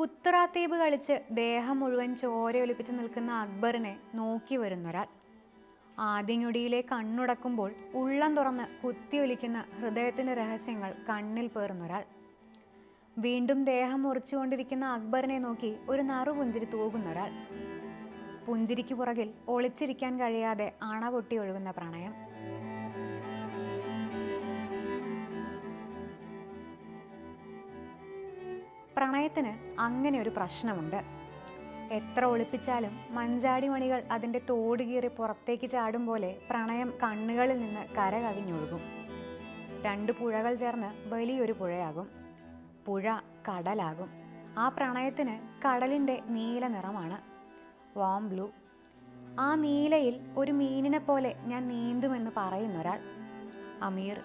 കുത്തറാത്തീപ് കളിച്ച് ദേഹം മുഴുവൻ ചോരയൊലിപ്പിച്ച് നിൽക്കുന്ന അക്ബറിനെ നോക്കി വരുന്നൊരാൾ. ആദ്യഞ്ഞൊടിയിലെ കണ്ണുടക്കുമ്പോൾ ഉള്ളം തുറന്ന് കുത്തിയൊലിക്കുന്ന ഹൃദയത്തിന്റെ രഹസ്യങ്ങൾ കണ്ണിൽ പേറുന്നൊരാൾ. വീണ്ടും ദേഹം മുറിച്ചുകൊണ്ടിരിക്കുന്ന അക്ബറിനെ നോക്കി ഒരു നറു നറുപുഞ്ചിരി തൂകുന്നൊരാൾ. പുഞ്ചിരിക്ക് പുറകിൽ ഒളിച്ചിരിക്കാൻ കഴിയാതെ അണ പൊട്ടി ഒഴുകുന്ന പ്രണയം. പ്രണയത്തിന് അങ്ങനെ ഒരു പ്രശ്നമുണ്ട്. എത്ര ഒളിപ്പിച്ചാലും മഞ്ചാടി മണികൾ അതിന്റെ തോട് കീറി പുറത്തേക്ക് ചാടും പോലെ പ്രണയം കണ്ണുകളിൽ നിന്ന് കര കവിഞ്ഞൊഴുകും രണ്ട് പുഴകൾ ചേർന്ന് വലിയൊരു പുഴയാകും. പുഴ കടലാകും. ആ പ്രണയത്തിന് കടലിന്റെ നീല നിറമാണ്. Warm blue. ആ നീലയിൽ ഒരു മീനിനെ പോലെ ഞാൻ നീന്തുമെന്ന് പറയുന്നൊരാൾ. അമീർ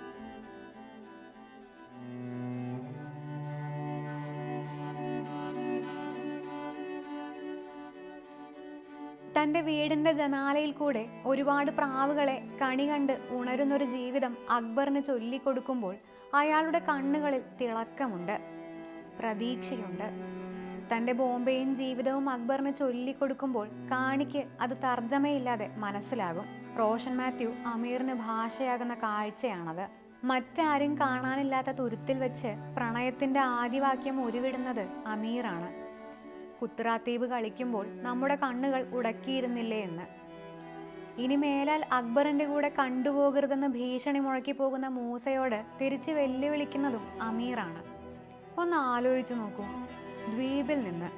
തന്റെ വീടിന്റെ ജനാലയിൽ കൂടെ ഒരുപാട് പ്രാവുകളെ കണി കണ്ട് ഉണരുന്നൊരു ജീവിതം അക്ബറിന് ചൊല്ലിക്കൊടുക്കുമ്പോൾ അയാളുടെ കണ്ണുകളിൽ തിളക്കമുണ്ട് പ്രതീക്ഷയുണ്ട്. തന്റെ ബോംബെയും ജീവിതവും അക്ബറിന് ചൊല്ലിക്കൊടുക്കുമ്പോൾ കാണിക്ക് അത് തർജമയില്ലാതെ മനസ്സിലാകും. റോഷൻ മാത്യു അമീറിന് ഭാഷയാകുന്ന കാഴ്ചയാണത്. മറ്റാരും കാണാനില്ലാത്ത തുരുത്തിൽ വെച്ച് പ്രണയത്തിന്റെ ആദ്യവാക്യം ഉരുവിടുന്നത് അമീറാണ്. കുത്രാത്തീപ് കളിക്കുമ്പോൾ നമ്മുടെ കണ്ണുകൾ ഉടക്കിയിരുന്നില്ലേ എന്ന്. ഇനി മേലാൽ അക്ബറിന്റെ കൂടെ കണ്ടുപോകരുതെന്ന് ഭീഷണി മുഴക്കി പോകുന്ന മൂസയോട് തിരിച്ച് വെല്ലുവിളിക്കുന്നതും അമീറാണ്. ഒന്ന് ആലോചിച്ചു നോക്കൂ. ദ്വീപിൽ നിന്ന്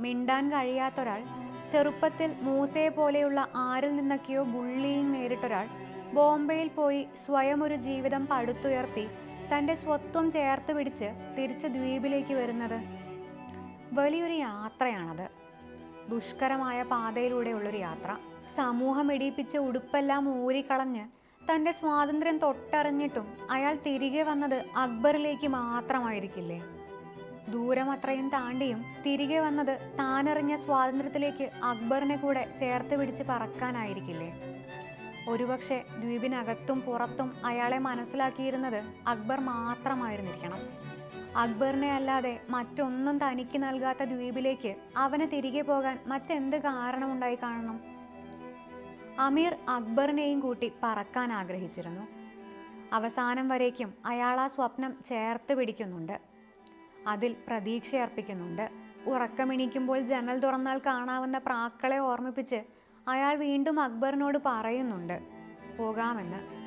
മിണ്ടാൻ കഴിയാത്തൊരാൾ ചെറുപ്പത്തിൽ മൂസയെ പോലെയുള്ള ആരിൽ നിന്നൊക്കെയോ ബുള്ളിയിങ് നേരിട്ടൊരാൾ ബോംബെയിൽ പോയി സ്വയം ഒരു ജീവിതം പടുത്തുയർത്തി തന്റെ സ്വത്വം ചേർത്ത് പിടിച്ച് തിരിച്ച് ദ്വീപിലേക്ക് വരുന്നത് വലിയൊരു യാത്രയാണത്. ദുഷ്കരമായ പാതയിലൂടെയുള്ളൊരു യാത്ര. സമൂഹം ഇടിയിപ്പിച്ച ഉടുപ്പെല്ലാം ഊരിക്കളഞ്ഞ് തന്റെ സ്വാതന്ത്ര്യം തൊട്ടറിഞ്ഞിട്ടും അയാൾ തിരികെ വന്നത് അക്ബറിലേക്ക് മാത്രമായിരിക്കില്ലേ? ദൂരം അത്രയും താണ്ടിയും തിരികെ വന്നത് താനെറിഞ്ഞ സ്വാതന്ത്ര്യത്തിലേക്ക് അക്ബറിനെ കൂടെ ചേർത്ത് പിടിച്ച് പറക്കാനായിരിക്കില്ലേ? ഒരുപക്ഷെ ദ്വീപിനകത്തും പുറത്തും അയാളെ മനസ്സിലാക്കിയിരുന്നത് അക്ബർ മാത്രമായിരുന്നിരിക്കണം. അക്ബറിനെ അല്ലാതെ മറ്റൊന്നും തനിക്ക് നൽകാത്ത ദ്വീപിലേക്ക് അവനെ തിരികെ പോകാൻ മറ്റെന്ത് കാരണമുണ്ടായി കാണണം? അമീർ അക്ബറിനെയും കൂട്ടി പറക്കാൻ ആഗ്രഹിച്ചിരുന്നു. അവസാനം വരേക്കും അയാൾ ആ സ്വപ്നം ചേർത്ത് പിടിക്കുന്നുണ്ട്. അതിൽ പ്രതീക്ഷയർപ്പിക്കുന്നുണ്ട് ഉറക്കമെണീക്കുമ്പോൾ ജനൽ തുറന്നാൽ കാണാവുന്ന പ്രാക്കളെ ഓർമ്മിപ്പിച്ച് അയാൾ വീണ്ടും അക്ബറിനോട് പറയുന്നുണ്ട്. പോകാമെന്ന്.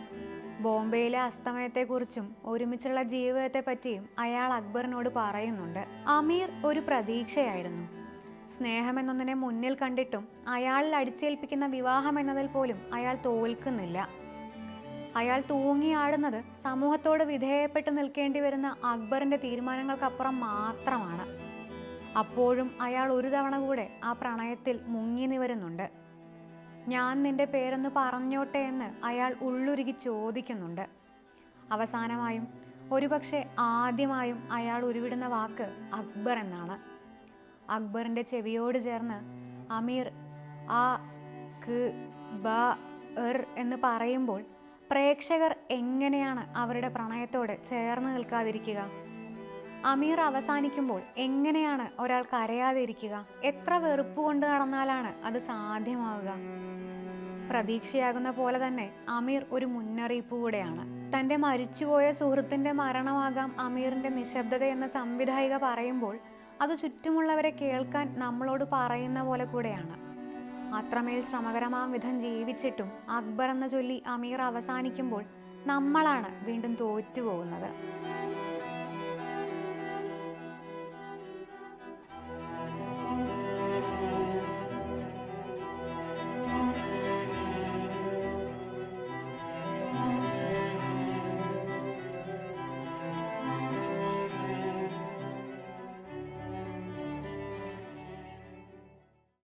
ബോംബെയിലെ അസ്തമയത്തെക്കുറിച്ചും ഒരുമിച്ചുള്ള ജീവിതത്തെ പറ്റിയും അയാൾ അക്ബറിനോട് പറയുന്നുണ്ട്. അമീർ ഒരു പ്രതീക്ഷയായിരുന്നു. സ്നേഹമെന്നൊന്നിനെ മുന്നിൽ കണ്ടിട്ടും അയാളിൽ അടിച്ചേൽപ്പിക്കുന്ന വിവാഹം എന്നതിൽ പോലും അയാൾ തോൽക്കുന്നില്ല. അയാൾ തൂങ്ങിയാടുന്നത് സമൂഹത്തോട് വിധേയപ്പെട്ട് നിൽക്കേണ്ടി വരുന്ന അക്ബറിന്റെ തീരുമാനങ്ങൾക്കപ്പുറം മാത്രമാണ്. അപ്പോഴും അയാൾ ഒരു തവണ കൂടെ ആ പ്രണയത്തിൽ മുങ്ങി നിവരുന്നുണ്ട്. ഞാൻ നിന്റെ പേരൊന്ന് പറഞ്ഞോട്ടെ എന്ന് അയാൾ ഉള്ളുരുകി ചോദിക്കുന്നുണ്ട്. അവസാനമായും ഒരുപക്ഷെ ആദ്യമായും അയാൾ ഉരുവിടുന്ന വാക്ക് അക്ബർ എന്നാണ്. അക്ബറിന്റെ ചെവിയോട് ചേർന്ന് അമീർ ആ ക് ബ എർ എന്ന് പറയുമ്പോൾ പ്രേക്ഷകർ എങ്ങനെയാണ് അവരുടെ പ്രണയത്തോട് ചേർന്ന് നിൽക്കാതിരിക്കുക? അമീർ അവസാനിക്കുമ്പോൾ എങ്ങനെയാണ് ഒരാൾ കരയാതിരിക്കുക? എത്ര വെറുപ്പ് കൊണ്ട് നടന്നാലാണ് അത് സാധ്യമാവുക? പ്രതീക്ഷയാകുന്ന പോലെ തന്നെ അമീർ ഒരു മുന്നറിയിപ്പ് കൂടെയാണ്. തന്റെ മരിച്ചുപോയ സുഹൃത്തിന്റെ മരണമാകാം അമീറിന്റെ നിശബ്ദത എന്ന സംവിധായിക പറയുമ്പോൾ അത് ചുറ്റുമുള്ളവരെ കേൾക്കാൻ നമ്മളോട് പറയുന്ന പോലെ കൂടെയാണ്. അത്രമേൽ ശ്രമകരമാം വിധം ജീവിച്ചിട്ടും അക്ബർ എന്ന ചൊല്ലി അമീർ അവസാനിക്കുമ്പോൾ നമ്മളാണ് വീണ്ടും തോറ്റുപോകുന്നത്.